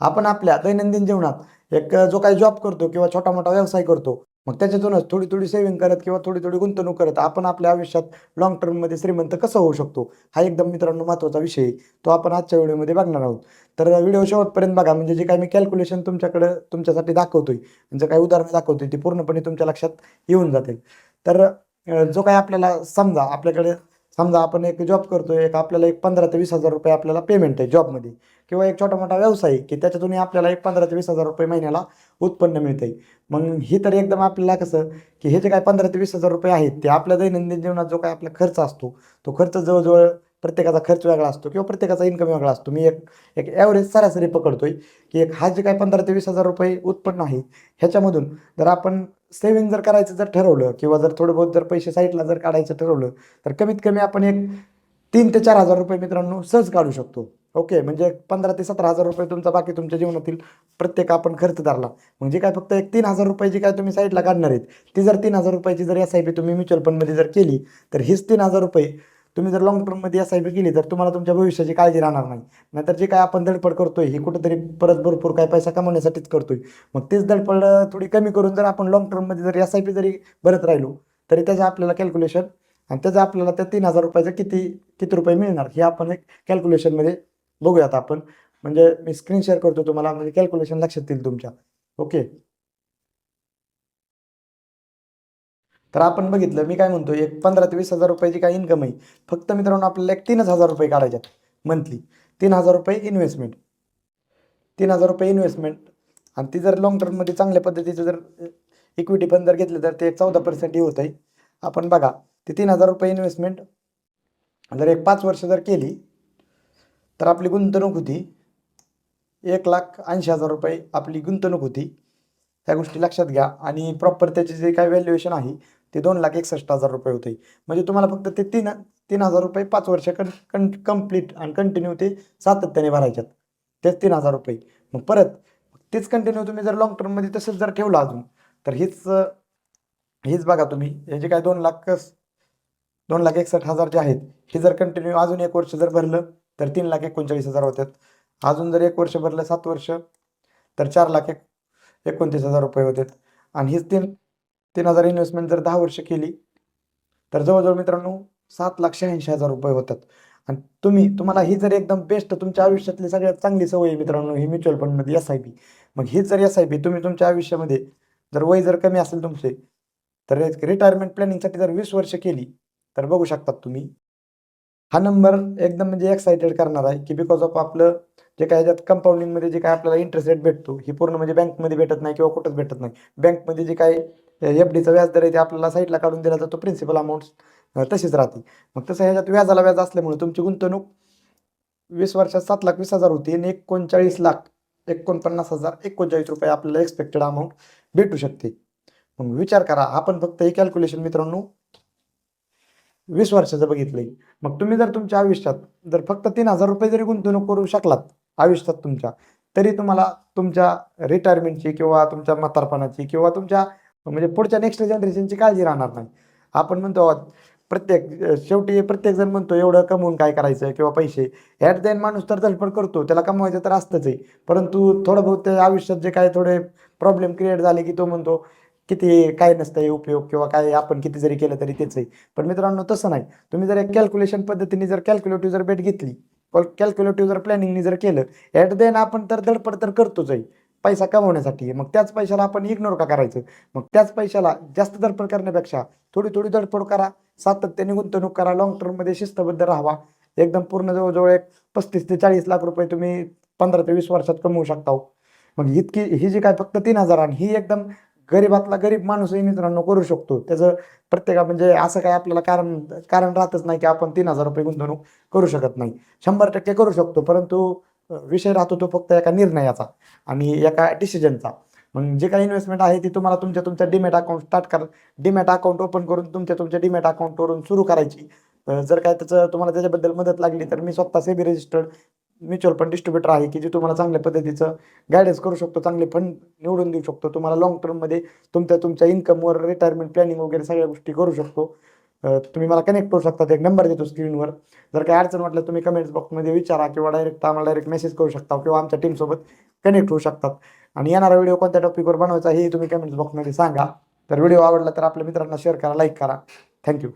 आपण आपल्या दैनंदिन जीवनात एक जो काही जॉब करतो किंवा छोटा मोठा व्यवसाय करतो मग त्याच्यातूनच थोडी थोडी सेव्हिंग करत किंवा थोडी थोडी गुंतवणूक करत आपण आपल्या आयुष्यात लॉंग टर्ममध्ये श्रीमंत कसं होऊ शकतो? हा एकदम मित्रांनो महत्त्वाचा विषय आहे. तो आपण आजच्या व्हिडिओमध्ये बघणार आहोत. तर व्हिडिओ शेवटपर्यंत बघा. म्हणजे जे काही मी कॅल्क्युलेशन तुमच्याकडे तुमच्यासाठी दाखवतोय जे काही उदाहरणं दाखवतोय ती पूर्णपणे तुमच्या लक्षात येऊन जातील. तर जो काही आपल्याला समजा आपल्याकडे समजा आपण एक जॉब करतोय एक आपल्याला एक पंधरा ते वीस हजार रुपये आपल्याला पेमेंट आहे जॉबमध्ये किंवा एक छोटा मोठा व्यवसाय की त्याच्यातून आपल्याला एक पंधरा ते वीस हजार रुपये महिन्याला उत्पन्न मिळते मग ही तर एकदम आपल्याला कसं की हे जे काय पंधरा ते वीस हजार रुपये आहेत ते आपल्या दैनंदिन जीवनात जो काय आपला खर्च असतो तो खर्च जवळजवळ प्रत्येकाचा खर्च वेगळा असतो किंवा प्रत्येकाचा इन्कम वेगळा असतो. मी एक एक ॲव्हरेज सरासरी पकडतोय की एक हा जे काय पंधरा ते वीस हजार रुपये उत्पन्न आहे ह्याच्यामधून जर आपण सेव्हिंग जर करायचं जर ठरवलं किंवा जर थोडं बहुत जर पैसे साईडला जर काढायचं ठरवलं तर कमीत कमी आपण एक तीन ते चार हजार रुपये मित्रांनो सहज काढू शकतो. ओके म्हणजे पंधरा ते सतरा हजार रुपये तुमचा बाकी तुमच्या जीवनातील प्रत्येक आपण खर्च धरला. म्हणजे काय फक्त एक तीन हजार रुपये जी काय तुम्ही साईडला काढणार आहेत? ती जर तीन हजार रुपयाची जर एस आय पी तुम्ही म्युच्युअल फंडमध्ये जर केली तर हीच तीन हजार रुपये तुम्ही जर लॉंग टर्ममध्ये एस आय पी केली तर तुम्हाला तुमच्या भविष्याची काळजी राहणार नाही. नाहीतर जे काय आपण धडपड करतोय ही कुठेतरी परत भरपूर काय पैसा कमवण्यासाठीच करतोय. मग तीच धडपड थोडी कमी करून जर आपण लॉंग टर्ममध्ये जर एस आय पी जरी भरत राहिलो तरी त्याचं आपल्याला कॅल्क्युलेशन आणि त्याचं आपल्याला त्या तीन हजार रुपयाचं किती किती रुपये मिळणार हे आपण एक कॅल्क्युलेशनमध्ये बघूयात आपण. म्हणजे मी स्क्रीन शेअर करतो तुम्हाला म्हणजे कॅल्क्युलेशन लक्षात येईल तुमच्या. ओके तर आपण बघितलं मी काय म्हणतो एक पंधरा ते वीस हजार रुपयाची काय इन्कम आहे? फक्त मित्रांनो आपल्याला एक तीनच हजार रुपये काढायच्यात मंथली तीन हजार रुपये इन्व्हेस्टमेंट तीन हजार रुपये इन्व्हेस्टमेंट आणि ती जर लॉंग टर्ममध्ये चांगल्या पद्धतीचं जर इक्विटी पण जर घेतलं तर ते चौदा पर्सेंट होत आहे आपण बघा ते तीन हजार रुपये इन्व्हेस्टमेंट जर एक पाच वर्ष जर केली तर आपली गुंतवणूक होती. एक लाख ऐंशी हजार रुपये आपली गुंतवणूक होती. ह्या गोष्टी लक्षात घ्या. आणि प्रॉपर त्याचे जे काय व्हॅल्युएशन आहे ते दोन लाख एकसष्ट हजार रुपये होते. म्हणजे तुम्हाला फक्त ते तीन तीन हजार रुपये पाच वर्ष कं कं कंप्लीट आणि कंटिन्यू ते सातत्याने भरायच्यात. तेच तीन हजार रुपये. मग परत तेच कंटिन्यू तुम्ही जर लॉंग टर्ममध्ये तसंच जर ठेवलं अजून तर हेच हेच बघा तुम्ही. हे जे काय दोन लाख दोन लाख एकसष्ट हजार जे आहेत हे जर कंटिन्यू अजून एक वर्ष जर भरलं तर तीन लाख एकोणचाळीस हजार होतात अजून जर एक वर्ष भरलं सात वर्ष तर चार लाख एक एकोणतीस हजार रुपये होतात आणि हीच तीन तीन हजार इन्व्हेस्टमेंट जर दहा वर्ष केली तर जवळजवळ मित्रांनो सात लाख शहाऐंशी हजार रुपये होतात. आणि तुम्ही तुम्हाला ही जर एकदम बेस्ट तुमच्या आयुष्यातली सगळ्यात चांगली सवय आहे मित्रांनो ही म्युच्युअल फंडमध्ये एस आय पी मग ही जर एस आय पी तुम्ही तुमच्या आयुष्यामध्ये जर वय जर कमी असेल तुमचे तर रिटायरमेंट प्लॅनिंगसाठी जर वीस वर्ष केली तर बघू शकतात तुम्ही. हा नंबर एकदम म्हणजे एक्साइटेड करणार आहे की बिकॉज ऑफ आपलं जे काय ह्याच्यात कंपाऊंडिंगमध्ये जे काय आपल्याला इंटरेस्ट रेट भेटतो ही पूर्ण म्हणजे बँकमध्ये भेटत नाही किंवा कुठंच भेटत नाही. बँकमध्ये जे काय एफ डीचा व्याज दर आहे ते आपल्याला साईडला काढून दिला जातो प्रिन्सिपल अमाऊंट तशीच राहते. मग तसं ह्याच्यात व्याजाला व्याज असल्यामुळे तुमची गुंतवणूक वीस वर्षात सात लाख वीस हजार होती आणि एकोणचाळीस लाख एकोणपन्नास हजार एकोणचाळीस रुपये आपल्याला एक्सपेक्टेड अमाऊंट भेटू शकते. मग विचार करा आपण फक्त हे कॅल्क्युलेशन मित्रांनो वीस वर्षाचं बघितलंय. मग तुम्ही जर तुमच्या आयुष्यात जर फक्त तीन हजार रुपये जरी गुंतवणूक करू शकलात आयुष्यात तुमच्या तरी तुम्हाला तुमच्या रिटायरमेंटची किंवा तुमच्या म्हातारपणाची किंवा तुमच्या म्हणजे पुढच्या नेक्स्ट जनरेशनची काळजी राहणार नाही. आपण म्हणतो प्रत्येक शेवटी प्रत्येक जण म्हणतो एवढं कमवून काय करायचं किंवा पैसे? ह्यात देन माणूस तर धडपड करतो त्याला कमवायचं तर असतंच आहे. परंतु थोडं बहुत आयुष्यात जे काय थोडे प्रॉब्लेम क्रिएट झाले की तो म्हणतो किती काय नसतं उपयोग किंवा काय आपण किती जरी केलं तरी तेच आहे. पण मित्रांनो तसं नाही. तुम्ही जर एक कॅल्क्युलेशन पद्धतीने जर कॅल्क्युलेटिव्ह जर बेट घेतली कॅल्क्युलेटिव्ह जर प्लॅनिंगनी जर केलं ॲट देन आपण तर धडपड तर करतोच आहे. पैसा कमवण्यासाठी. मग त्याच पैशाला आपण इग्नोर का करायचं? मग त्याच पैशाला जास्त धडपड करण्यापेक्षा थोडी थोडी धडपड करा. सातत्याने गुंतवणूक करा. लॉंग टर्ममध्ये शिस्तबद्ध राहावा. एकदम पूर्ण जवळजवळ एक पस्तीस ते चाळीस लाख रुपये तुम्ही पंधरा ते वीस वर्षात कमवू शकता हो. मग इतकी ही जी काय फक्त तीन हजार आणि ही एकदम गरीबातला गरीब माणूसही मित्रांनो करू शकतो. त्याचं प्रत्येका म्हणजे असं काय आपल्याला कारण कारण राहतच नाही की आपण तीन हजार रुपये गुंतवणूक करू शकत नाही. शंभर टक्के करू शकतो परंतु विषय राहतो तो फक्त एका निर्णयाचा आणि एका डिसिजनचा मग जे काही इन्व्हेस्टमेंट आहे ती तुम्हाला तुमच्या तुमच्या डिमॅट अकाउंट स्टार्ट कर डिमॅट अकाउंट ओपन करून तुमच्या तुमच्या डिमॅट अकाउंटवरून सुरू करायची. जर काय त्याचं तुम्हाला त्याच्याबद्दल मदत लागली तर मी स्वतः SEBI registered mutual fund distributor आहे की जे तुम्हाला चांगल्या पद्धतीचं गायडन्स करू शकतो चांगले फंड निवडून देऊ शकतो. तुम्हाला लॉंग टर्ममध्ये तुमच्या तुमच्या इन्कमवर रिटायरमेंट प्लॅनिंग वगैरे सगळ्या गोष्टी करू शकतो. तुम्ही मला कनेक्ट करू शकता. एक नंबर देतो स्क्रीनवर जर काही अडचण वाटलं तुम्ही कमेंट्स बॉक्समध्ये विचारा किंवा डायरेक्ट आम्हाला डायरेक्ट मेसेज करू शकता किंवा आमच्या टीमसोबत कनेक्ट होऊ शकतात. आणि येणारा व्हिडिओ कोणत्या टॉपिकवर बनवायचा हे तुम्ही कमेंट्स बॉक्समध्ये सांगा. तर व्हिडिओ आवडला तर आपल्या मित्रांना शेअर करा लाईक करा. थँक्यू